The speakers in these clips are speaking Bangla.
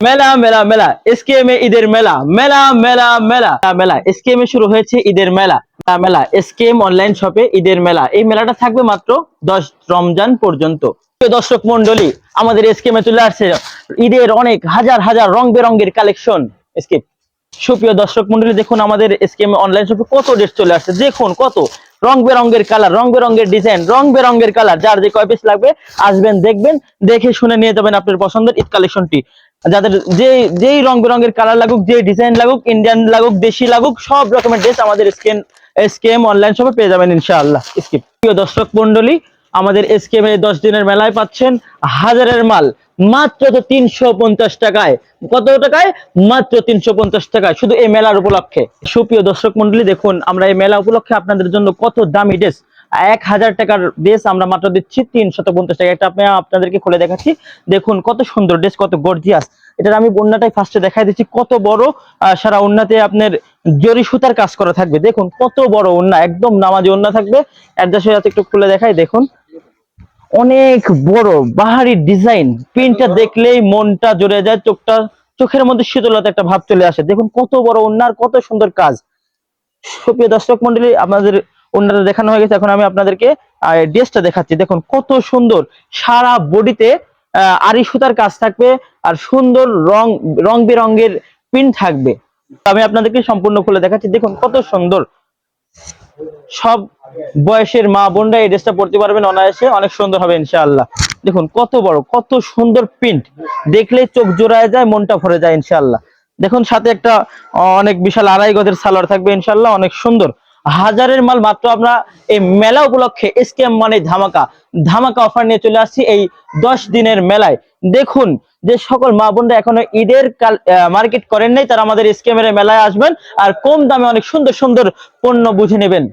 মেলা মেলা মেলা এসকেএম এ ঈদের মেলা মেলা মেলা মেলা মেলা এসকেএম এ শুরু হয়েছে ঈদের মেলা মেলা, এসকেএম অনলাইন শপে ঈদের মেলা। এই মেলাটা থাকবে মাত্র দশ রমজান পর্যন্ত। প্রিয় দর্শক মন্ডলী আমাদের এসকেএম এ চলে আসছে ঈদের অনেক হাজার হাজার রং বেরঙের কালেকশন এসকেপ সুপ্রিয় দর্শক মন্ডলী দেখুন আমাদের এসকেএম অনলাইন শপে কত ডেট চলে আসছে। দেখুন কত রং বেরঙের কালার রং বেরঙের ডিজাইন রং বেরঙের কালার যার যে কয় পিস লাগবে আসবেন দেখবেন দেখে শুনে নিয়ে যাবেন আপনার পছন্দের ঈদ কালেকশনটি যাদের যে যেই রং বেরঙের কালার লাগুক যে ডিজাইন লাগুক ইন্ডিয়ান লাগুক, দেশি লাগুক, সব রকমের ড্রেস আমাদের স্কেন এসকেএম অনলাইন শপে পেয়ে যাবেন ইনশাআল্লাহ। স্কিপ প্রিয় দর্শক মন্ডলী আমাদের এসকেএম এর দশ দিনের মেলায় পাচ্ছেন হাজারের মাল, মাত্র তো তিনশো পঞ্চাশ টাকায়। কত টাকায়? মাত্র তিনশো পঞ্চাশ টাকায়, শুধু এই মেলার উপলক্ষে। সুপ্রিয় দর্শক মন্ডলী দেখুন, আমরা এই মেলা উপলক্ষে আপনাদের জন্য কত দামি ড্রেস এক হাজার টাকার ড্রেস আমরা মাত্র দিচ্ছি তিনশত পঞ্চাশ টাকা। এটা আপনি আপনাদেরকে খুলে দেখাচ্ছি। দেখুন, কত সুন্দর ড্রেস কত গর্জিয়াস এটার আমি বন্যাটাই ফার্স্টে দেখাই দিচ্ছি। কত বড় সারা উন্নাতে আপনার জরি সুতার কাজ করা থাকবে। দেখুন, কত বড় উন্না একদম নামাজি উন্না থাকবে। অ্যাডজাস্ট হয়ে একটু খুলে দেখাই, দেখুন। অনেক বড়, বাহারি ডিজাইন প্রিন্টটা দেখলেই মনটা জুড়ে যায়, চোখটা, চোখের মধ্যে শীতলতা একটা ভাব চলে আসে। দেখুন, কত বড় উন্নার কত সুন্দর কাজ। সুপ্রিয় দর্শক মন্ডলী, আপনাদের উন্নাটা দেখানো হয়ে গেছে। এখন আমি আপনাদেরকে ড্রেসটা দেখাচ্ছি। দেখুন, কত সুন্দর। সারা বডিতে আরি সুতার কাজ থাকবে আর সুন্দর রং রং বেরঙের প্রিন্ট থাকবে। আমি আপনাদেরকে সম্পূর্ণ খুলে দেখাচ্ছি। দেখুন, কত সুন্দর। সব বয়সের মা বোনরা এই ড্রেসটা পড়তে পারবেন অনায়াসে। অনেক সুন্দর হবে, ইনশাআল্লাহ। দেখুন, কত বড়, কত সুন্দর প্রিন্ট দেখলে চোখ জোড়ায় যায়, মনটা ভরে যায়, ইনশাআল্লাহ। দেখুন, সাথে একটা অনেক বিশাল আড়াই গজের সালোয়ার থাকবে, ইনশাআল্লাহ। অনেক সুন্দর। হাজারের মাল মাত্র আমরা এই মেলা উপলক্ষে এসকেএম মানে ধামাকা ধামাকা অফার নিয়ে চলে আসছি এই দশ দিনের মেলায়। দেখুন যে সকল মা বোনরা এখনও ঈদের মার্কেট করেন নাই, তারা আমাদের এসকেএম এর মেলায় আসবেন আর কম দামে অনেক সুন্দর সুন্দর পণ্য বুঝে নেবেন।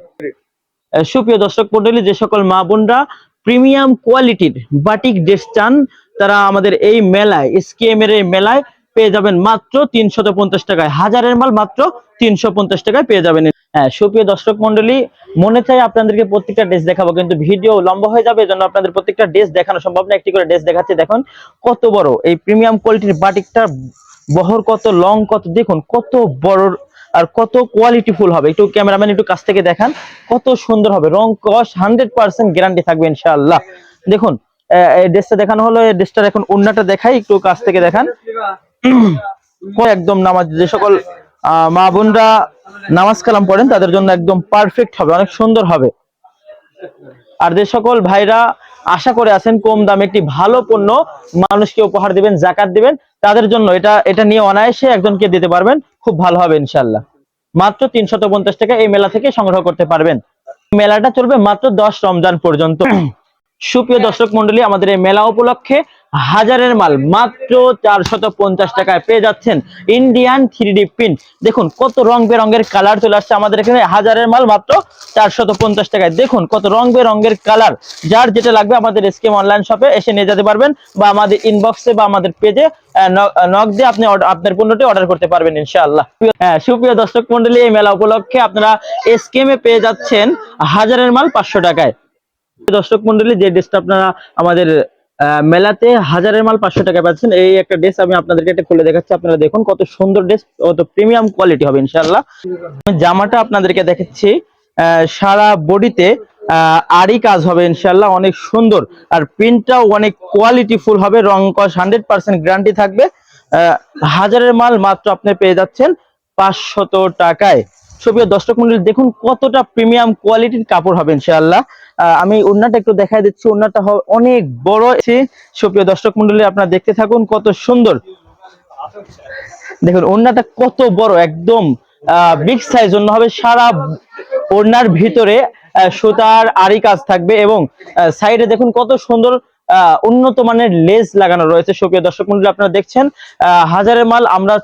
সুপ্রিয় দর্শক মন্ডলী যে সকল মা বোনরা প্রিমিয়াম কোয়ালিটির বাটিক ড্রেস চান, তারা আমাদের এই মেলায় এসকেএম এর এই মেলায় পেয়ে যাবেন মাত্র পঞ্চাশ টাকায়। হাজারের মাল মাত্র তিনশো পঞ্চাশ টাকায় পেয়ে যাবেন। হ্যাঁ সুপ্রিয় দর্শক মন্ডলী মনে চাই আপনাদেরকে প্রত্যেকটা ড্রেস দেখাবো, কিন্তু ভিডিও লম্বা হয়ে যাবে, এজন্য আপনাদের প্রত্যেকটা ড্রেস দেখানো সম্ভব না। একটি করে ড্রেস দেখাচ্ছি, দেখুন, কত বড়। এই প্রিমিয়াম কোয়ালিটির বাটিকটা বহর কত লং কত, দেখুন, কত বড় আর কত কোয়ালিটি ফুল হবে। একটু ক্যামেরাম্যান একটু কাছ থেকে দেখান, কত সুন্দর হবে। রং কস হান্ড্রেড পার্সেন্ট গ্যারান্টি থাকবে, ইনশাআল্লাহ। দেখুন এই ড্রেসটা দেখানো হলো, এই ড্রেসটার এখন উন্নাটা দেখাই, একটু কাছ থেকে দেখান। একদম নামাজ, যে সকল মা বোনরা নামাজ কালাম পড়েন, তাদের জন্য একদম পারফেক্ট হবে, অনেক সুন্দর হবে। আর যে সকল ভাইরা আশা করে আছেন কম দামে একটি ভালো পণ্য মানুষকে উপহার দিবেন, জাকাত দিবেন, তাদের জন্য এটা এটা নিয়ে অনায়াসে একজনকে দিতে পারবেন, খুব ভালো হবে ইনশাল্লাহ মাত্র তিনশত পঞ্চাশ টাকা এই মেলা থেকে সংগ্রহ করতে পারবেন। মেলাটা চলবে মাত্র দশ রমজান পর্যন্ত। সুপ্রিয় দর্শক মন্ডলী আমাদের এই মেলা উপলক্ষে হাজারের মাল মাত্র চারশত পঞ্চাশ টাকায় পেয়ে যাচ্ছেন ইন্ডিয়ান থ্রি প্রিন্ট দেখুন কত রং বেরঙের কালার চলে আসছে আমাদের এখানে। হাজারের মাল মাত্র চারশত পঞ্চাশ টাকায়। দেখুন কত রং বেরঙের কালার যার যেটা লাগবে আমাদের স্কিম অনলাইন শপে এসে নিয়ে যেতে পারবেন বা আমাদের ইনবক্সে বা আমাদের পেজে নক দিয়ে আপনি আপনার পণ্যটি অর্ডার করতে পারবেন ইনশাআল্লাহ। হ্যাঁ সুপ্রিয় দর্শক মন্ডলী এই মেলা উপলক্ষে আপনারা এসকেমে পেয়ে যাচ্ছেন হাজারের মাল পাঁচশো টাকায়। দর্শক মন্ডলী, যে ড্রেসটা আপনারা আমাদের মেলাতে হাজারের মাল পাঁচশো টাকা পাচ্ছেন, এই একটা ড্রেস আমি আপনাদেরকে একটা খুলে দেখাচ্ছি। আপনারা দেখুন কত সুন্দর ড্রেস কত প্রিমিয়াম কোয়ালিটি হবে ইনশাল্লাহ জামাটা আপনাদেরকে দেখাচ্ছি সারা বডিতে আরই কাজ হবে ইনশাল্লাহ অনেক সুন্দর। আর প্রিন্টটাও অনেক কোয়ালিটি ফুল হবে, রং কস হান্ড্রেড পার্সেন্ট গ্যারান্টি থাকবে। হাজারের মাল মাত্র আপনি পেয়ে যাচ্ছেন পাঁচশত টাকায়। সুপ্রিয় দর্শক মন্ডলী, দেখুন কতটা প্রিমিয়াম কোয়ালিটির কাপড় হবে ইনশাআল্লাহ। আমি ওন্নাটা একটু দেখাই দিচ্ছি। ওন্নাটা অনেক বড় সুপ্রিয় দর্শক মন্ডলী, আপনারা দেখতে থাকুন কত সুন্দর। দেখুন ওন্নাটা কত বড়, একদম বিগ সাইজ ওন্না হবে। সারা ওড়নার ভিতরে সুতার আরি কাজ থাকবে এবং সাইডে দেখুন কত সুন্দর উন্নত মানের লেস লাগানো রয়েছে। সুপ্রিয় দর্শক মন্ডলী, আপনারা দেখছেন হাজারের মাল আমরা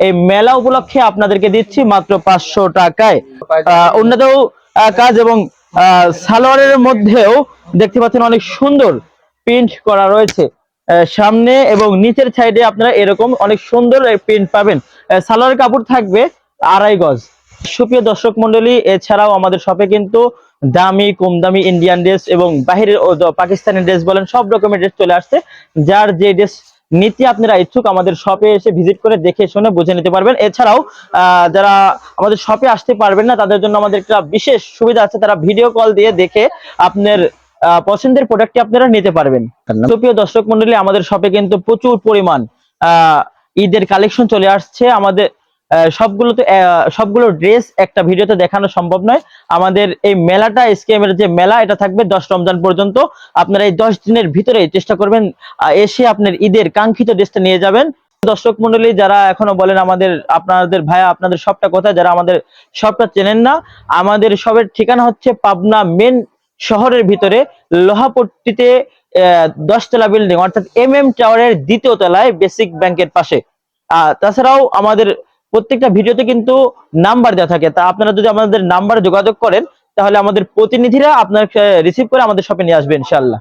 এই মেলা উপলক্ষে আপনাদেরকে দিচ্ছি মাত্র পাঁচশো টাকায়। আহ, কাজ এবং সালোয়ারের মধ্যেও দেখতে পাচ্ছেন অনেক সুন্দর প্রিন্ট করা রয়েছে। সামনে এবং নিচের সাইডে আপনারা এরকম অনেক সুন্দর প্রিন্ট পাবেন। আহ, সালোয়ারের কাপড় থাকবে আড়াই গজ। সুপ্রিয় দর্শক মন্ডলী এছাড়াও আমাদের শপে কিন্তু দামি কম দামি ইন্ডিয়ান ড্রেস এবং বাহিরের পাকিস্তানি ড্রেস বলেন সব রকমের ড্রেস চলে আসছে। যার যে ড্রেস নিতে আপনারা ইচ্ছুক আমাদের শপে এসে ভিজিট করে দেখে শুনে বুঝে নিতে পারবেন। এছাড়াও আহ, যারা আমাদের শপে আসতে পারবেন না তাদের জন্য আমাদের একটা বিশেষ সুবিধা আছে। তারা ভিডিও কল দিয়ে দেখে আপনার আহ, পছন্দের প্রোডাক্টটি আপনারা নিতে পারবেন। তো প্রিয় দর্শক মন্ডলী আমাদের শপে কিন্তু প্রচুর পরিমাণ আহ, ঈদের কালেকশন চলে আসছে। আমাদের সবগুলোতে সবগুলো ড্রেস একটা ভিডিওতে দেখানো সম্ভব নয়। আমাদের এই মেলাটা এসকেএম এর যে মেলা এটা থাকবে দশ রমজান পর্যন্ত। আপনারা এই দশ দিনের ভিতরে চেষ্টা করবেন এসে আপনার ঈদের কাঙ্ক্ষিত ড্রেসটা নিয়ে যাবেন। দর্শক মন্ডলী যারা এখনও বলেন আমাদের আপনাদের ভাইয়া আপনাদের সবটা কোথায় যারা আমাদের সবটা চেনেন না আমাদের সবের ঠিকানা হচ্ছে পাবনা মেন শহরের ভিতরে লোহাপট্টিতে দশতলা বিল্ডিং অর্থাৎ এম এম টাওয়ারের দ্বিতীয় তলায় বেসিক ব্যাংকের পাশে। আহ, তাছাড়াও আমাদের প্রত্যেকটা ভিডিওতে কিন্তু নাম্বার দেওয়া থাকে। তা আপনারা যদি আমাদের নাম্বারে যোগাযোগ করেন, তাহলে আমাদের প্রতিনিধিরা আপনার রিসিভ করে আমাদের শপে নিয়ে আসবে ইনশাল্লাহ